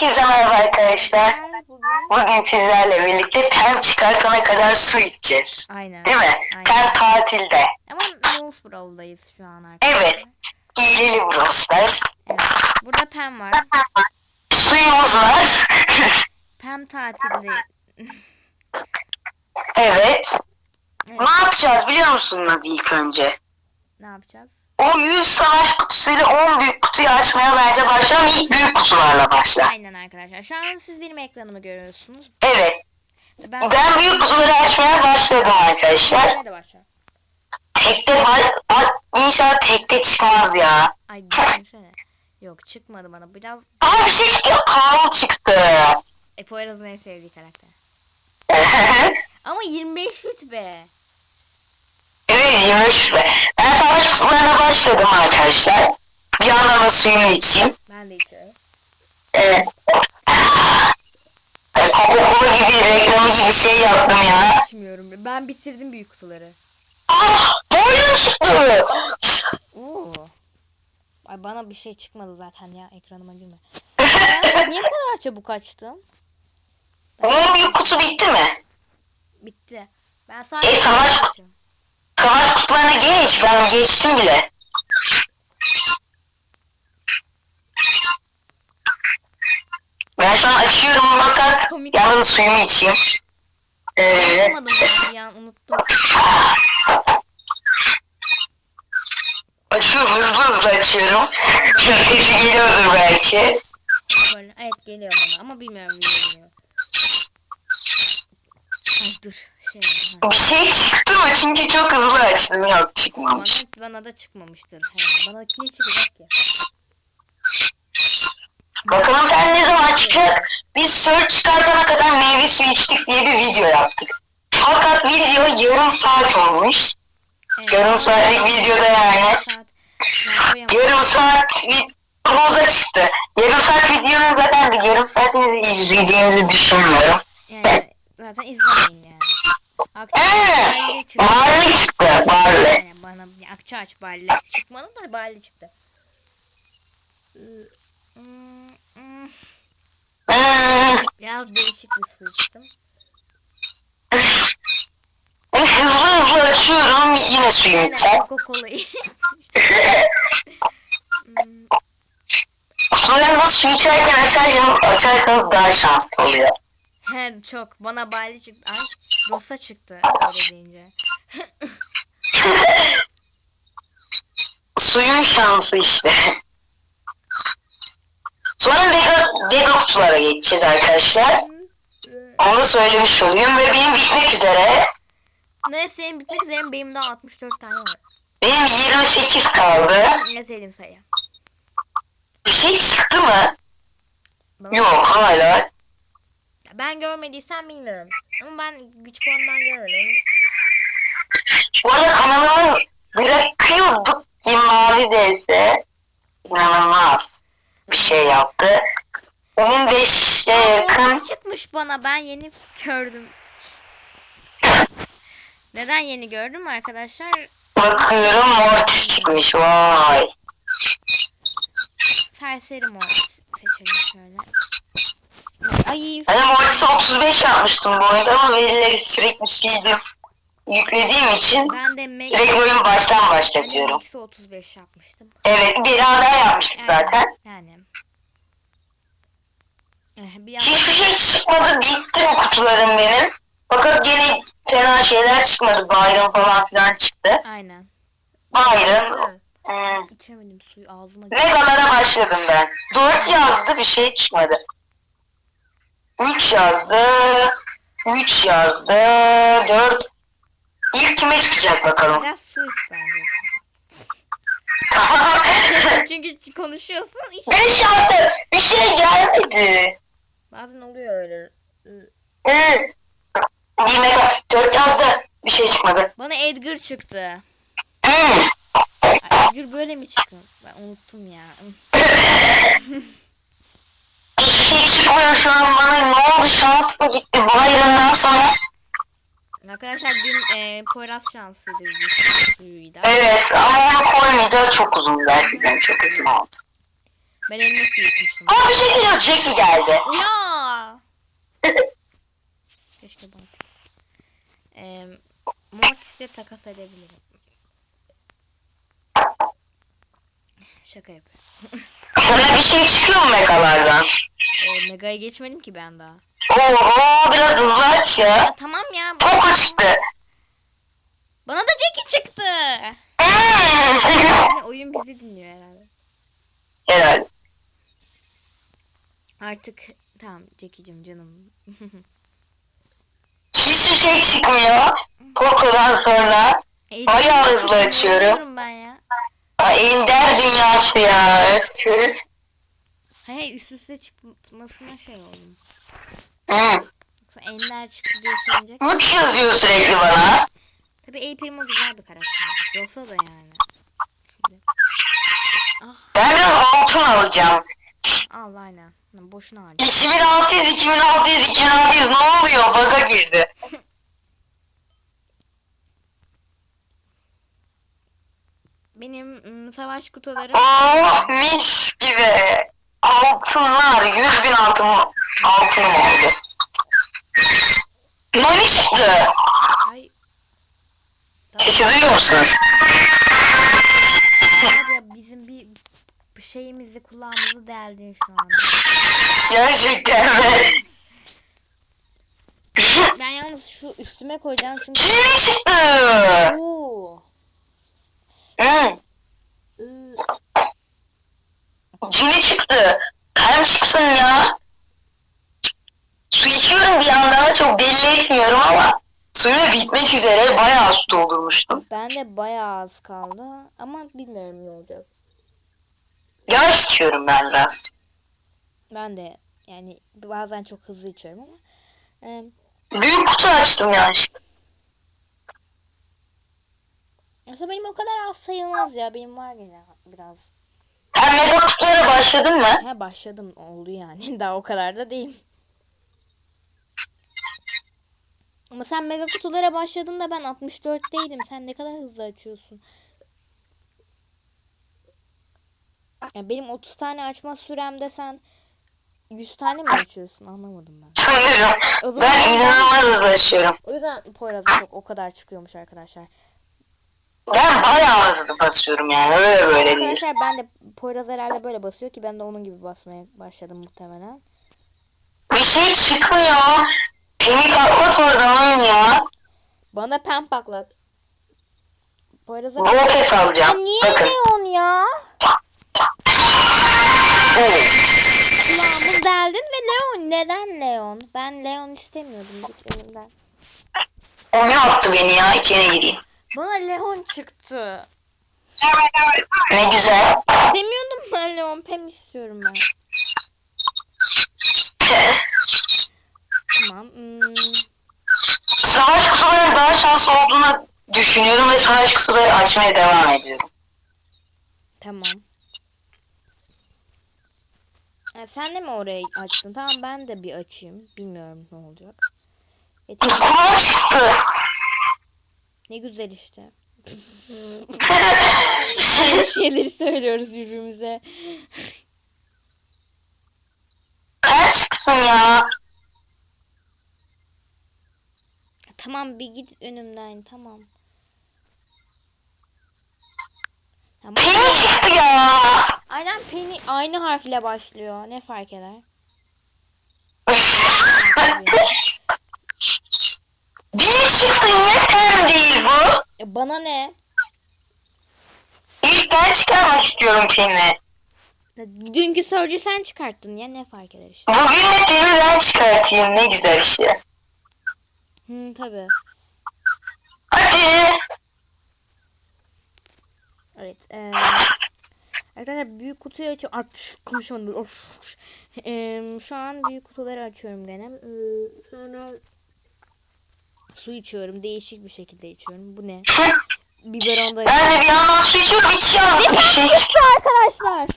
Herkese merhaba arkadaşlar. Bugün sizlerle birlikte tem çıkartana kadar su içeceğiz. aynen. Değil mi? Aynen. Tem tatilde. Ama Wolf Brawl'dayız şu an arkadaşlar. Evet. Hileli Bros'tayız. Evet. Burada Pam var. Suyumuz var. Pam tatilde. evet. Evet. Ne yapacağız biliyor musunuz ilk önce? Ne yapacağız? O 100 savaş kutusuyla 10 büyük kutuyu açmaya bence başlayalım. İlk büyük kutularla başla. Aynen arkadaşlar. Şu an siz benim ekranımı görüyorsunuz. Evet. Ben, Ben büyük kutuları açmaya başladım arkadaşlar. Nerede başlayalım? Tekte var. Ay, İnşallah tekte çıkmaz ya. Ay düşünsene. Yok çıkmadı bana. Biraz Aa bir şey çıktı. Karl çıktı. e, Poyraz'ın en sevdiği karakter. Ama 25 rütbe. evet 25 be. Savaş kutularına başladım arkadaşlar. Bir yandan da suyumu içeyim. Ben de içiyorum. Evet. Coca-Cola gibi reklamı gibi şey yaptım ya. İçmiyorum. Ben bitirdim büyük kutuları. Ah! Boyun çıktı. Oo. Ay bana bir şey çıkmadı zaten ya ekranıma girme. Ben niye kadar çabuk açtım? Onun büyük kutu bitti mi? Bitti. Ben sadece E, savaş-. Savaş kutularına geç. Ben geçtim bile. Ben şu an açıyorum fakat Komik. yalnız suyumu içeyim. Ee, Yapamadım ben an unuttum. açıyorum hızlı hızlı açıyorum. Sesi geliyordur belki. Böyle. Evet geliyor bana ama bilmiyorum niye geliyor. Ay dur. Şey. Bir şey çıktı mı? Çünkü çok hızlı açtım. Yok Bana, çıkmamış. bana da çıkmamıştır. He. Bana ne çıkacak ki? Bakalım ben ne zaman çıkacak? Biz search çıkartana kadar meyve suyu içtik diye bir video yaptık. Fakat video yarım saat olmuş. Evet. Yarım saatlik videoda yani. Saat. Yarım saat videoda çıktı. Yarım saat videonun zaten bir yarım saatinizi izleyeceğinizi düşünmüyorum. Yani zaten izlemeyin yani. Eee! Barley çıktı. Barley çıktı. Barley. Yani bana bir akça aç Barley. Çıkmadı da Barley çıktı. Hmm. Hmm. Biraz değişik bir su içtim. Hızlı hızlı açıyorum. Yine suyum içeceğim. Coca-Cola'yı. Kutularınızı su içerken açarsanız, açarsanız daha şanslı oluyor. Hem çok. Bana Barley çıktı. Ay Rosa çıktı öyle deyince. Suyun şansı işte. Sonra Vega, Vega kutulara geçeceğiz arkadaşlar. Onu söylemiş olayım ve benim bitmek üzere. Ne senin bitmek üzere benim daha 64 tane var. Benim 28 kaldı. Ne sevdiğim sayı. Bir şey çıktı mı? Bana- Yok hala. Ben görmediysem bilmiyorum. Ama ben güç puanından görmedim. Bu arada kanalımı bırakıyorduk ki mavi değilse inanılmaz bir şey yaptı. 15'e yakın çıkmış bana ben yeni gördüm. Neden yeni gördüm arkadaşlar? bakıyorum Mortis çıkmış vay. Serseri Mortis seçelim şöyle. Ay Ben Mortis'e 35 yapmıştım bu oyunda ama verileri sürekli sildim. Yüklediğim için ben de Max direkt oyun baştan ben de başlatıyorum. Max'e 35 yapmıştım. Evet beraber yapmıştık Yani, zaten. Yani. Eh, Bir Hiçbir şey çıkmadı bitti bu kutularım benim. Fakat gene fena şeyler çıkmadı. Bayram falan filan çıktı. Aynen. Bayram. Evet. Hmm. İçemedim suyu ağzıma. Vegalara başladım ben. 4 yazdı bir şey çıkmadı. 3 yazdı. 3 yazdı. 4. İlk kime çıkacak bakalım. Biraz su iç bence. Tamam. Çünkü konuşuyorsun iç. 5 yazdı. Bir şey gelmedi. Bazen oluyor öyle. Hı. Bir mega 4 yazdı. Bir şey çıkmadı. Bana Edgar çıktı. Ay, böyle mi çıktı? Ben unuttum ya. Şu an bana. Ne oldu şans mı gitti bayramdan sonra? Arkadaşlar dün e, Poyraz şansıydı suyuydu. Evet ama onu koymayacağız çok uzun gerçekten çok uzun oldu. Ben suyu içmiştim. Aa bir şey geliyor. Jackie geldi. Ya. Keşke bana. Ee, Mortis'le takas edebilirim. Şaka yapıyorum. Sana bir şey çıkıyor mu megalardan? Ee, Mega'ya geçmedim ki ben daha. Oho biraz hızlı aç ya. Ya tamam ya. Poco çıktı. Bana da Jackie çıktı. Yani oyun bizi dinliyor herhalde. Herhalde. Artık tamam Jackie'cim canım. Hiçbir şey çıkmıyor. Poco'dan sonra. Bayağı hızlı açıyorum. Ben ya. Ender dünyası ya. Hey üst üste çıkmasına şey oldum. Hmm. Yoksa Ender çıktı diye sevinecek. Uç yazıyor sürekli bana. Tabii El Primo güzel bir karakterdir. Yoksa da yani. Şimdi. Ah Ben biraz altın alacağım. al aynen. Boşuna harca. 2600, 2600, 2600 ne oluyor? Baga girdi. Benim ım, savaş kutularım. Oh mis gibi. Altınlar. 100 bin altın, altınım oldu. Nani çıktı. Ay. Sesi duyuyor musunuz? Var ya bizim bir bir şeyimizi kulağımızı deldin şu anda. Gerçekten mi? Ben yalnız şu üstüme koyacağım çünkü. Cini çıktı. Oo. Hı, ıı, Cini çıktı. Hem çıksın ya. Su içiyorum bir yandan da çok belli etmiyorum ama suyu da bitmek üzere bayağı su doldurmuştum. Ben de bayağı az kaldı ama bilmiyorum ne olacak. Yavaş içiyorum ben biraz. Ben de yani bazen çok hızlı içiyorum ama. e, Büyük kutu açtım ya işte. aslında benim o kadar az sayılmaz ya. Benim var yine biraz. Sen mega kutulara başladın mı? Ha başladım oldu yani. Daha o kadar da değil. Ama sen mega kutulara başladığında ben 64'teydim. Sen ne kadar hızlı açıyorsun. Ya benim 30 tane açma süremde sen 100 tane mi açıyorsun? Anlamadım ben. Sanırım. O zaman Ben inanılmaz hızlı açıyorum. o yüzden Poyraz'a çok o kadar çıkıyormuş arkadaşlar. Ben bayağı hızlı basıyorum yani öyle böyle değil. Arkadaşlar ben de Poyraz herhalde böyle basıyor ki ben de onun gibi basmaya başladım muhtemelen. Bir şey çıkmıyor. Beni patlat oradan ya. Bana pen paklat. Poyraz'a Lopez Ya alacağım. niye Bakın. Leon ya? Evet. Kulağımı deldin ve Leon. Neden Leon? Ben Leon istemiyordum git önümden. Oyun attı beni ya içine gireyim. Bana Leon çıktı. Ne güzel. İstemiyordum ben Leon. Pem istiyorum ben. Tamam. hmm, Savaş kutuları daha şanslı olduğunu düşünüyorum ve savaş kutuları açmaya devam ediyorum. tamam. Ha, sen de mi orayı açtın? Tamam ben de bir açayım. Bilmiyorum ne olacak. E, tamam. Çıktı. Ne güzel işte. Aynı şeyleri söylüyoruz birbirimize. Kalp çıksın ya. Tamam bir git önümden tamam. Tamam. Peni çıktı ya. Aynen Penny aynı harfle başlıyor. Ne fark eder? Bir çıktı niye sen değil bu? E, bana ne? İlk ben çıkarmak istiyorum Pen'i. Dünkü Surge'ü sen çıkarttın ya ne fark eder işte. Bugün de Pen'i ben çıkartayım ne güzel işte. Hı tabi. Hadi. Evet. eee arkadaşlar büyük kutuyu açıyorum. Artık konuşamadım. Of. Eee, şu an büyük kutuları açıyorum gene. Eee, sonra su içiyorum. Değişik bir şekilde içiyorum. Bu ne? Biberon da Ben de bir yandan su içiyorum yanlış bir şey çıktı arkadaşlar.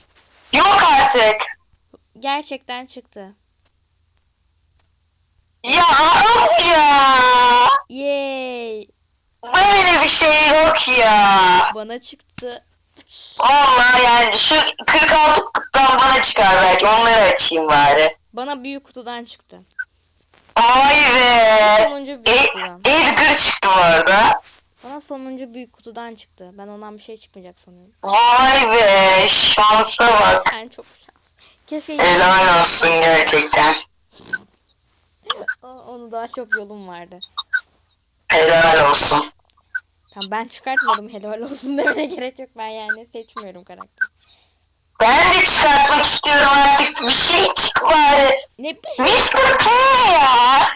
yok artık. Gerçekten çıktı. Ya of ya. Yay. Böyle bir şey yok ya. Bana çıktı. Vallahi yani şu 46 kutudan bana çıkar belki. Onları açayım bari. Bana büyük kutudan çıktı. Vay be. Sonuncu büyük E, kutudan. Edgar çıktı bu arada. Bana sonuncu büyük kutudan çıktı. Ben ondan bir şey çıkmayacak sanıyorum. Vay be. Şansa bak. Ben çok şans. Keşke Helal olsun gerçekten. Onu daha çok yolum vardı. Helal olsun. Tamam ben çıkartmadım helal olsun demene gerek yok. Ben yani seçmiyorum karakter. Ben de çıkartmak istiyorum artık. Bir şey çık bari. Ne bir şey? Mr. P ya?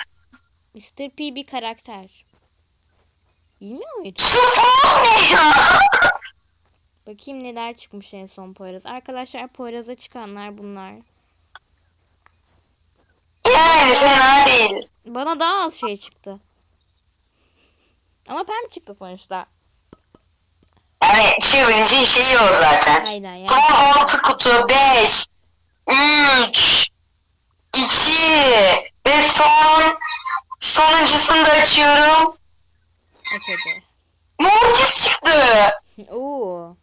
Mr. P bir karakter. Bilmiyor muydun? Spor ne ya? Bakayım neler çıkmış en son Poyraz. Arkadaşlar Poyraz'a çıkanlar bunlar. Yani fena değil. Bana daha az şey çıktı. Ama pem çıktı sonuçta. Yani challenge'in şeyi o zaten. Aynen yani. Son 6 kutu 5 3 2 ve son sonuncusunu da açıyorum. Aç hadi. Mortis çıktı. Oo.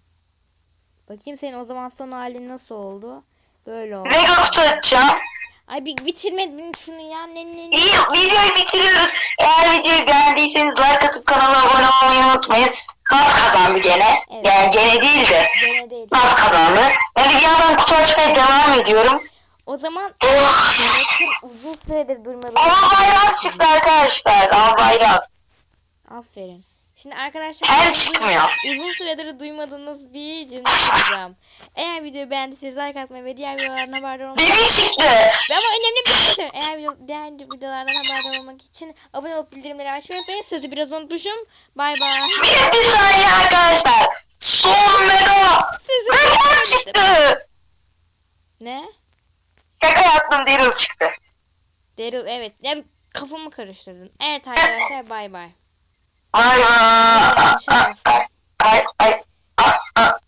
Bakayım senin o zaman son halin nasıl oldu? Böyle oldu. Mega kutu açacağım. Ay bir bitirmedin şunu ya. Ne ne ne. İyi videoyu bitiriyoruz. Eğer videoyu beğendiyseniz like atıp kanala abone olmayı unutmayın. Naz kazandı gene. Evet. Yani gene değil de Gene değil. Naz kazandı. De bir yandan kutu açmaya devam ediyorum. O zaman Oh. bakın uzun süredir duymadığım. Ama bayrak çıktı arkadaşlar. Ama bayrak. Aferin. Şimdi arkadaşlar Her çıkmıyor. Uzun süredir duymadığınız bir cins yapacağım. Eğer videoyu beğendiyseniz like atmayı ve diğer videolardan haberdar olmayı Bebek çıktı. Ve ama önemli bir şey söyleyeyim. Eğer video, diğer videolardan haberdar olmak için abone olup bildirimleri açmayı unutmayın. Sözü biraz unutmuşum. Bay bay. Bir, saniye arkadaşlar. Son mega. Sizi Mega çıktı. Ne? Şaka yaptım Daryl çıktı. Daryl evet. Ya kafamı karıştırdın. Evet arkadaşlar bay bay. はいはい。はいはい。はいはい。あ、あ、